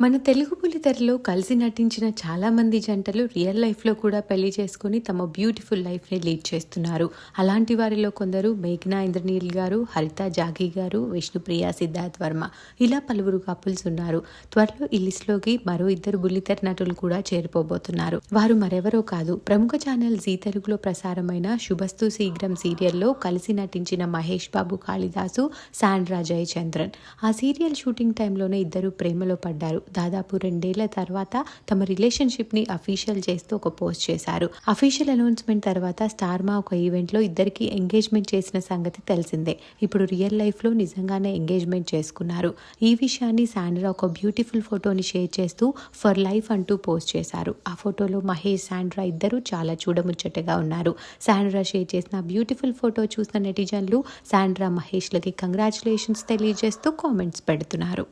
మన తెలుగు పులితెరలో కలిసి నటించిన చాలామంది జంటలు రియల్ లైఫ్లో కూడా పెళ్ళి చేసుకుని తమ బ్యూటిఫుల్ లైఫ్ని లీడ్ చేస్తున్నారు. అలాంటి వారిలో కొందరు మేఘ్నా ఇంద్రనీల్ గారు హరిత జాగి గారు విష్ణుప్రియ సిద్ధార్థ్ వర్మ. ఇలా పలువురు కపుల్స్ ఉన్నారు. త్వరలో ఈ లిస్ట్లోకి మరో ఇద్దరు బుల్లితెర నటులు కూడా చేరిపోబోతున్నారు. వారు మరెవరో కాదు. ప్రముఖ ఛానల్ జీ తెలుగులో ప్రసారమైన శుభస్తు శీఘ్రం సీరియల్లో కలిసి నటించిన మహేష్ బాబు కాళిదాసు శాండ్రా జయచంద్రన్. ఆ సీరియల్ షూటింగ్ టైంలోనే ఇద్దరు ప్రేమలో పడ్డారు. దాదాపు రెండేళ్ళ తర్వాత తమ రిలేషన్షిప్ని అఫీషియల్ చేస్తూ ఒక పోస్ట్ చేశారు. అఫీషియల్ అనౌన్స్మెంట్ తర్వాత స్టార్ మా ఒక ఈవెంట్లో ఇద్దరికి ఎంగేజ్మెంట్ చేసిన సంగతి తెలిసిందే. ఇప్పుడు రియల్ లైఫ్లో నిజంగానే ఎంగేజ్మెంట్ చేసుకున్నారు. ఈ విషయాన్ని శాండ్రా ఒక బ్యూటిఫుల్ ఫోటోని షేర్ చేస్తూ ఫర్ లైఫ్ అంటూ పోస్ట్ చేశారు. ఆ ఫోటోలో మహేష్ శాండ్రా ఇద్దరు చాలా చూడముచ్చటగా ఉన్నారు. శాండ్రా షేర్ చేసిన బ్యూటిఫుల్ ఫోటో చూసిన నెటిజన్లు శాండ్రా మహేష్లకి కంగ్రాచులేషన్స్ తెలియజేస్తూ కామెంట్స్ పెడుతున్నారు.